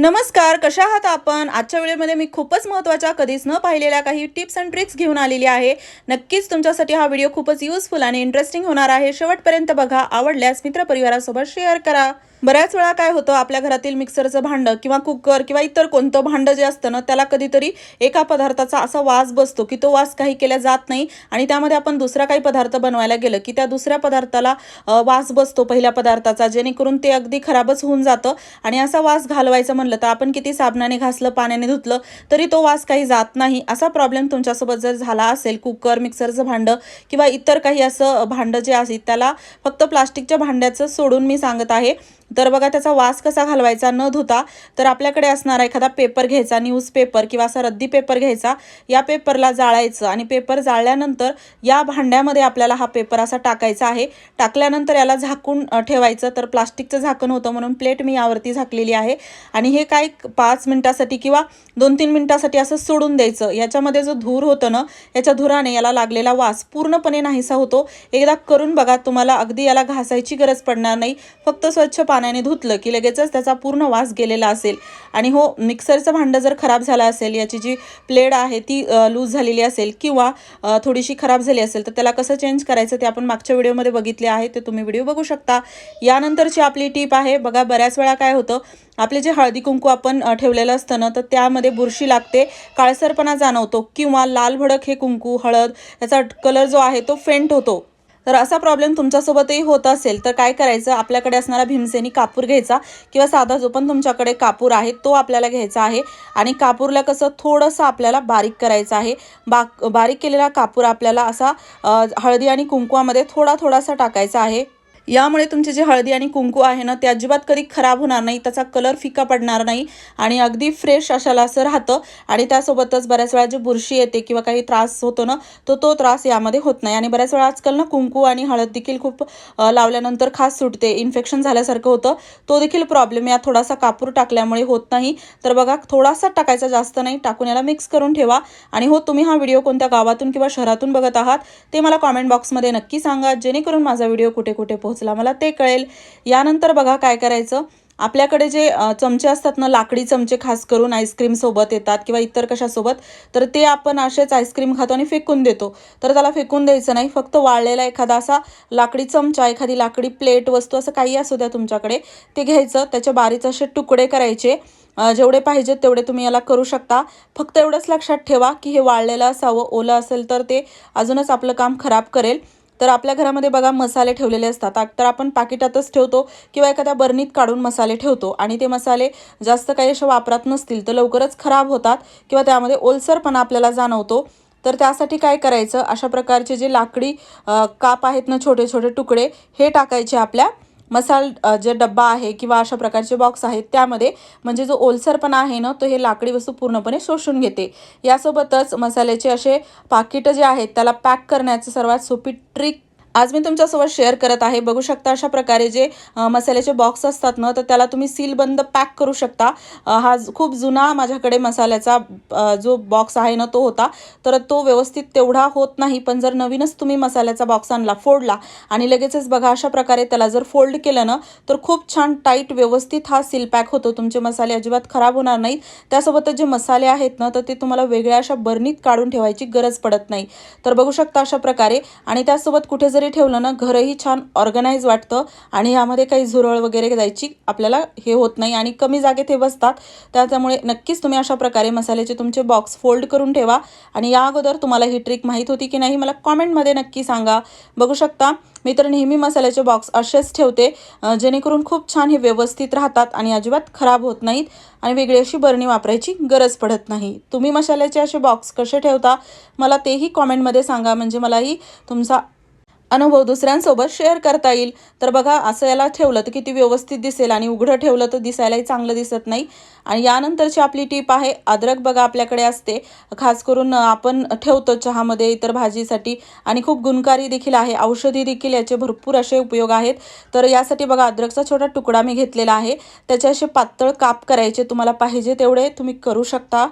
नमस्कार कशा आहात आपण? आजच्या वेळेमध्ये मी खूपच महत्त्वाच्या कधीच न पाहिलेल्या काही टिप्स अँड ट्रिक्स घेऊन आलेली आहे. नक्कीच तुमच्यासाठी हा व्हिडिओ खूपच युजफुल आणि इंटरेस्टिंग होणार आहे. शेवटपर्यंत बघा आवडल्यास मित्रपरिवारासोबत शेअर करा. बऱ्याच वेळा काय होतं आपल्या घरातील मिक्सरचं भांडं किंवा कुकर किंवा इतर कोणतं भांडं जे असतं ना त्याला कधीतरी एका पदार्थाचा असा वास बसतो की तो वास काही केल्या जात नाही आणि त्यामध्ये आपण दुसरा काही पदार्थ बनवायला गेलं की त्या दुसऱ्या पदार्थाला वास बसतो पहिल्या पदार्थाचा जेणेकरून ते अगदी खराबच होऊन जातं. आणि असा वास घालवायचा म्हणलं तर आपण किती साबणाने घासलं पाण्याने धुतलं तरी तो वास काही जात नाही. असा प्रॉब्लेम तुमच्यासोबत जर झाला असेल कुकर मिक्सरचं भांडं किंवा इतर काही असं भांडं जे असेल त्याला फक्त प्लास्टिकच्या भांड्याचं सोडून मी सांगत आहे. तर बघा त्याचा वास कसा घालवायचा न धुता तर आपल्याकडे असणारा एखादा पेपर घ्यायचा न्यूज पेपर किंवा असा रद्दी पेपर घ्यायचा या पेपरला जाळायचं आणि पेपर जाळल्यानंतर या भांड्यामध्ये आपल्याला हा पेपर असा टाकायचा आहे. टाकल्यानंतर याला झाकून ठेवायचं. तर प्लास्टिकचं झाकण होतं म्हणून प्लेट मी यावरती झाकलेली आहे. आणि हे काय पाच मिनटासाठी किंवा दोन तीन मिनटासाठी असं सोडून द्यायचं. याच्यामध्ये जो धूर होतं ना याच्या धुराने याला लागलेला वास पूर्णपणे नाहीसा होतो. एकदा करून बघा तुम्हाला अगदी याला घासायची गरज पडणार नाही. फक्त स्वच्छ पाण्याने धुतलं की लगेचच त्याचा पूर्ण वास गेलेला असेल. आणि हो मिक्सरचं भांडं जर खराब झालं असेल याची जी प्लेड आहे ती लूज झालेली असेल किंवा थोडीशी खराब झाली असेल तर त्याला कसं चेंज करायचं ते आपण मागच्या व्हिडिओमध्ये बघितले आहे ते तुम्ही व्हिडिओ बघू शकता. यानंतरची आपली टीप आहे बघा बऱ्याच वेळा काय होतं आपले जे हळदी कुंकू आपण ठेवलेलं असतं ना तर त्यामध्ये बुरशी लागते काळसरपणा जाणवतो किंवा लाल भडक हे कुंकू हळद याचा कलर जो आहे तो फेंट होतो. तर असा प्रॉब्लेम तुमच्यासोबतही होत असेल तर काय करायचं? आपल्याकडे असणारा भीमसेनी कापूर घ्यायचा किंवा साधा जो पण तुमच्याकडे कापूर आहे तो आपल्याला घ्यायचा आहे. आणि कापूरला कसं थोडंसं आपल्याला बारीक करायचं आहे. बा बारीक केलेला कापूर आपल्याला असा हळदी आणि कुंकवामध्ये थोडा थोडासा टाकायचा आहे. यामुळे तुमची जी हळदी आणि कुंकू आहे ना ते अजिबात कधी खराब होणार नाही त्याचा कलर फिका पडणार नाही आणि अगदी फ्रेश अशाला असं राहतं. आणि त्यासोबतच बऱ्याच वेळा जी बुरशी येते किंवा काही त्रास होतो ना तो तो त्रास यामध्ये होत नाही. आणि बऱ्याच वेळा आजकाल ना कुंकू आणि हळद देखील खूप लावल्यानंतर खास सुटते. इन्फेक्शन झाल्यासारखं होतं. तो देखील प्रॉब्लेम या थोडासा कापूर टाकल्यामुळे होत नाही. तर बघा थोडासा टाकायचा जास्त नाही. टाकून याला मिक्स करून ठेवा. आणि हो तुम्ही हा व्हिडिओ कोणत्या गावातून किंवा शहरातून बघत आहात ते मला कॉमेंट बॉक्समध्ये नक्की सांगा. जेणेकरून माझा व्हिडिओ कुठे कुठे पोहोच पोहोचला. मला ते कळेल. यानंतर बघा काय करायचं. आपल्याकडे जे चमचे असतात ना लाकडी चमचे खास करून आईस्क्रीमसोबत येतात किंवा इतर कशासोबत तर ते आपण असेच आईस्क्रीम खातो आणि फेकून देतो. तर त्याला फेकून द्यायचं नाही. फक्त वाळलेला एखादा असा लाकडी चमचा एखादी लाकडी प्लेट वस्तू असं काही असू द्या तुमच्याकडे ते घ्यायचं. त्याचे बारीच असे तुकडे करायचे. जेवढे पाहिजेत तेवढे तुम्ही याला करू शकता. फक्त एवढंच लक्षात ठेवा की हे वाळलेलं असावं ओलं असेल तर ते अजूनच आपलं काम खराब करेल. तर आपल्या घरामध्ये बघा मसाले ठेवलेले असतात. तर आपण पाकिटातच ठेवतो किंवा एखाद्या बर्नीत काढून मसाले ठेवतो. आणि ते मसाले जास्त काही अशा वापरात नसतील तर लवकरच खराब होतात किंवा त्यामध्ये ओलसरपणा आपल्याला जाणवतो. तर त्यासाठी काय करायचं? अशा प्रकारचे जे लाकडी काप आहेत ना छोटे छोटे तुकडे हे टाकायचे आपल्या मसाल जे डब्बा आहे किंवा अशा प्रकारचे बॉक्स आहेत त्यामध्ये म्हणजे जो ओलसरपणा आहे ना तो हे लाकडी वस्तू पूर्णपणे शोषून घेते. यासोबतच मसाल्याचे असे पाकिटं जे आहेत त्याला पॅक करण्याचं सर्वात सोपी ट्रिक आज मी तुमच्यासोबत शेअर करत आहे. बघू शकता अशा प्रकारे जे मसाल्याचे बॉक्स असतात ना तर त्याला तुम्ही सीलबंद पॅक करू शकता. हा खूप जुना माझ्याकडे मसाल्याचा जो बॉक्स आहे ना तो होता. तर तो व्यवस्थित तेवढा होत नाही पण जर नवीनच तुम्ही मसाल्याचा बॉक्स आणला फोडला आणि लगेचच बघा अशा प्रकारे त्याला जर फोल्ड केलं ना तर खूप छान टाईट व्यवस्थित हा सील पॅक होतो. तुमचे मसाले अजिबात खराब होणार नाहीत. त्यासोबतच जे मसाले आहेत ना तर ते तुम्हाला वेगळ्या अशा बर्नीत काढून ठेवायची गरज पडत नाही. तर बघू शकता अशा प्रकारे आणि त्यासोबत कुठे जर ठेवलं ना घरही छान ऑर्गनाईज वाटतं आणि यामध्ये काही झुरळ वगैरे जायची आपल्याला हे होत नाही आणि कमी जागेत हे बसतात. त्याच्यामुळे नक्कीच तुम्ही अशा प्रकारे मसाल्याचे तुमचे बॉक्स फोल्ड करून ठेवा. आणि या अगोदर तुम्हाला ही ट्रिक माहीत होती की नाही मला कॉमेंटमध्ये नक्की सांगा. बघू शकता मी तर नेहमी मसाल्याचे बॉक्स असेच ठेवते जेणेकरून खूप छान हे व्यवस्थित राहतात आणि अजिबात खराब होत नाहीत आणि वेगळी अशी बरणी वापरायची गरज पडत नाही. तुम्ही मसाल्याचे असे बॉक्स कसे ठेवता मला तेही कॉमेंटमध्ये सांगा. म्हणजे मलाही तुमचा अनुभव दुसऱ्यांसोबत शेअर करता येईल. तर बघा असं याला ठेवलं तर किती व्यवस्थित दिसेल आणि उघडं ठेवलं तर दिसायलाही चांगलं दिसत नाही. आणि यानंतरची आपली टीप आहे अद्रक बघा आपल्याकडे असते. खास करून आपण ठेवतो चहामध्ये इतर भाजीसाठी. आणि खूप गुणकारी देखील आहे. औषधी देखील याचे भरपूर असे उपयोग आहेत. तर यासाठी बघा अद्रकचा छोटा तुकडा मी घेतलेला आहे. त्याचे असे पातळ काप करायचे तुम्हाला पाहिजे तेवढे तुम्ही करू शकता.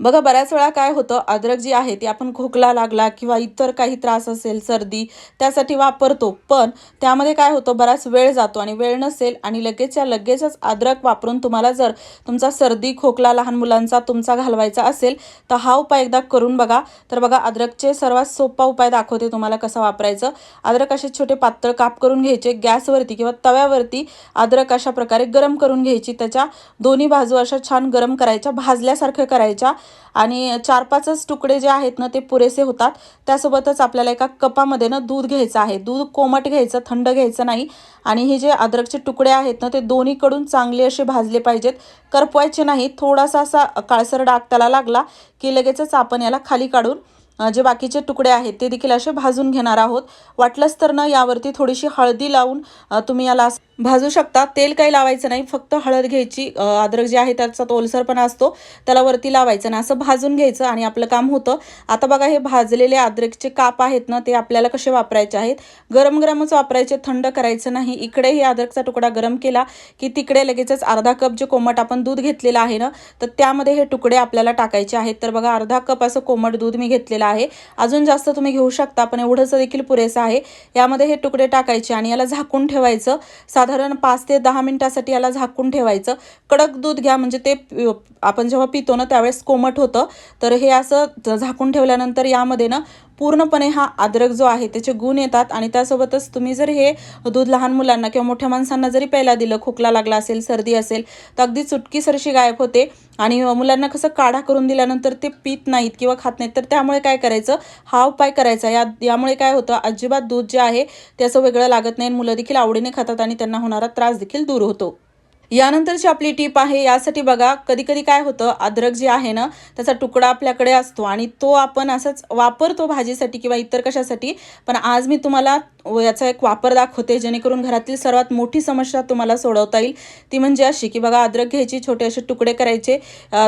बघा बऱ्याच वेळा काय होतं अद्रक जी आहे ती आपण खोकला लागला किंवा इतर काही त्रास असेल सर्दी त्यासाठी वापरतो. पण त्यामध्ये काय होतं बराच वेळ जातो आणि वेळ नसेल आणि लगेचच्या लगेचच अद्रक वापरून तुम्हाला जर तुमचा सर्दी खोकला लहान मुलांचा तुमचा घालवायचा असेल तर हा उपाय एकदा करून बघा. तर बघा अद्रकचे सर्वात सोपा उपाय दाखवते तुम्हाला कसा वापरायचं. अद्रक असे छोटे पातळ काप करून घ्यायचे गॅसवरती किंवा तव्यावरती अद्रक अशा प्रकारे गरम करून घ्यायची. त्याच्या दोन्ही बाजू अशा छान गरम करायच्या भाजल्यासारखं करायच्या. आणि चार पाचच तुकडे जे आहेत ना ते पुरेसे होतात. त्यासोबतच आपल्याला एका कपामध्ये ना दूध घ्यायचं आहे. दूध कोमट घ्यायचं थंड घ्यायचं नाही. आणि हे जे अद्रकचे तुकडे आहेत ना ते दोन्हीकडून चांगले असे भाजले पाहिजेत. करपवायचे नाही. थोडासा असा काळसर डाग त्याला लागला की लगेचच आपण याला खाली काढून जे बाकीचे तुकडे आहेत ते देखील असे भाजून घेणार आहोत. वाटलंच तर ना यावरती थोडीशी हळदी लावून तुम्ही याला असं भाजू शकता. तेल काही लावायचं नाही. फक्त हळद घ्यायची अद्रक जे आहे त्याचा तो ओलसरपणा असतो. त्याला वरती लावायचं नाही. असं भाजून घ्यायचं आणि आपलं काम होतं. आता बघा हे भाजलेले अद्रकचे काप आहेत ना ते आपल्याला कसे वापरायचे आहेत? गरम गरमच वापरायचे. थंड करायचं नाही. इकडे हे अद्रकचा तुकडा गरम केला की तिकडे लगेचच अर्धा कप जे कोमट आपण दूध घेतलेलं आहे ना तर त्यामध्ये हे तुकडे आपल्याला टाकायचे आहेत. तर बघा अर्धा कप असं कोमट दूध मी घेतलेलं आहे. अजून जास्त तुम्ही घेऊ शकता पण एवढंच देखील पुरेसं आहे. यामध्ये हे तुकडे टाकायचे आणि याला झाकून ठेवायचं. साधारण पाच ते दहा मिनटासाठी याला झाकून ठेवायचं. कडक दूध घ्या म्हणजे ते पि- आपण जेव्हा पितो ना त्यावेळेस कोमट होतं. तर हे असं झाकून ठेवल्यानंतर यामध्ये ना पूर्णपणे हा अद्रक जो आहे त्याचे गुण येतात आणि त्यासोबतच तुम्ही जर हे दूध लहान मुलांना किंवा मोठ्या माणसांना जरी प्यायला दिलं खोकला लागला असेल सर्दी असेल तर अगदी चुटकीसरशी गायब होते. आणि मुलांना कसं काढा करून दिल्यानंतर ते पित नाहीत किंवा खात नाहीत तर त्यामुळे काय करायचं? हा उपाय करायचा. या यामुळे काय होतं अजिबात दूध जे आहे ते असं वेगळं लागत नाही मुलं देखील आवडीने खातात आणि त्यांना होणारा त्रास देखील दूर होतो. यानंतरची आपली टीप आहे यासाठी बघा कधी कधी काय होतं अद्रक जे आहे ना त्याचा तुकडा आपल्याकडे असतो आणि तो आपण असंच वापरतो भाजीसाठी किंवा इतर कशासाठी. पण आज मी तुम्हाला याचा एक वापर दाखवते जेणेकरून घरातील सर्वात मोठी समस्या तुम्हाला सोडवता येईल. ती म्हणजे अशी की बघा अद्रक घ्यायची छोटे असे तुकडे करायचे.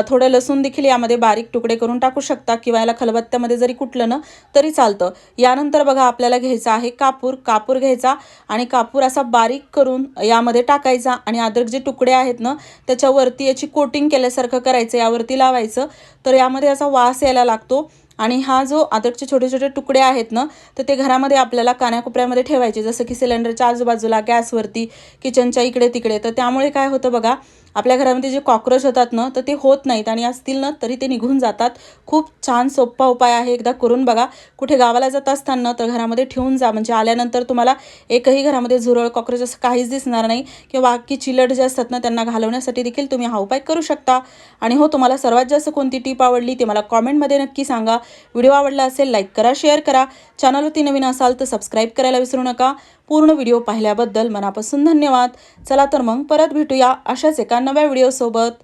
थोडं लसूण देखील यामध्ये बारीक तुकडे करून टाकू शकता किंवा याला खलबत्त्यामध्ये जरी कुटलं ना तरी चालतं. यानंतर बघा आपल्याला घ्यायचा आहे कापूर. कापूर घ्यायचा आणि कापूर असा बारीक करून यामध्ये टाकायचा आणि अद्रक जे तुकडे आहेत ना त्याच्यावरती याची कोटिंग केल्यासारखं करायचं यावरती लावायचं. तर यामध्ये असा वास यायला लागतो. आणि हा जो अद्रकचे छोटे छोटे तुकडे आहेत ना तर ते घरामध्ये आपल्याला कानाकोपऱ्यामध्ये ठेवायचे. जसं की सिलेंडरच्या आजूबाजूला गॅसवरती किचनच्या इकडे तिकडे तर त्यामुळे काय होतं बघा आपल्या घरामध्ये जे कॉक्रोच होतात ना तर ते होत नाहीत आणि असतील ना तरी ते निघून जातात. खूप छान सोपा उपाय आहे. एकदा करून बघा. कुठे गावाला जात असताना तर घरामध्ये ठेवून जा. म्हणजे आल्यानंतर तुम्हाला एकही घरामध्ये झुरळ कॉक्रोच असं काहीच दिसणार नाही. किंवा बाकी चिलट जे असतात ना त्यांना घालवण्यासाठी देखील तुम्ही हा उपाय करू शकता. आणि हो तुम्हाला सर्वात जास्त कोणती टीप आवडली ते मला कॉमेंटमध्ये नक्की सांगा. व्हिडिओ आवडला असेल लाईक करा शेअर करा. चॅनलवरती नवीन असाल तर सबस्क्राईब करायला विसरू नका. पूर्ण व्हिडिओ पाहिल्याबद्दल मनापासून धन्यवाद. चला तर मग परत भेटूया अशाच एका नव्या व्हिडिओसोबत.